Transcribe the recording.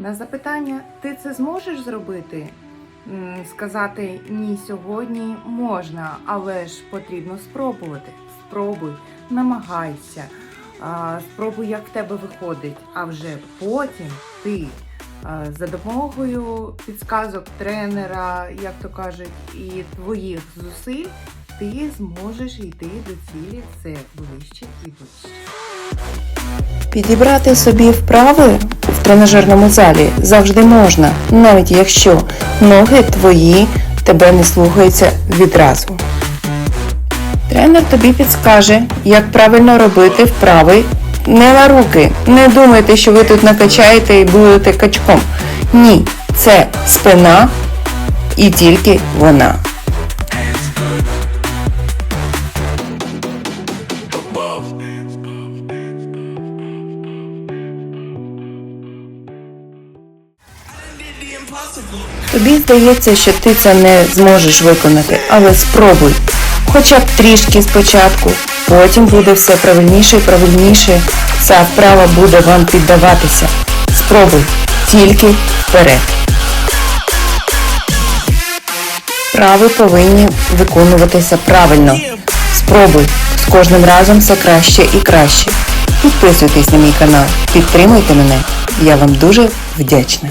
На запитання, ти це зможеш зробити? Сказати ні сьогодні можна, але ж потрібно спробувати. Спробуй, намагайся, спробуй, як в тебе виходить. А вже потім ти за допомогою підсказок тренера, як то кажуть, і твоїх зусиль, ти зможеш йти до цілі все ближче і ближче. Підібрати собі вправи тренажерному залі завжди можна, навіть якщо ноги твої тебе не слухаються відразу. Тренер тобі підскаже, як правильно робити вправи не на руки. Не думайте, що ви тут накачаєте і будете качком. Ні, це спина і тільки вона. Тобі здається, що ти це не зможеш виконати, але спробуй. Хоча б трішки спочатку, потім буде все правильніше і правильніше. Ця вправа буде вам піддаватися. Спробуй тільки вперед. Вправи повинні виконуватися правильно. Спробуй з кожним разом все краще і краще. Підписуйтесь на мій канал, підтримуйте мене. Я вам дуже вдячна.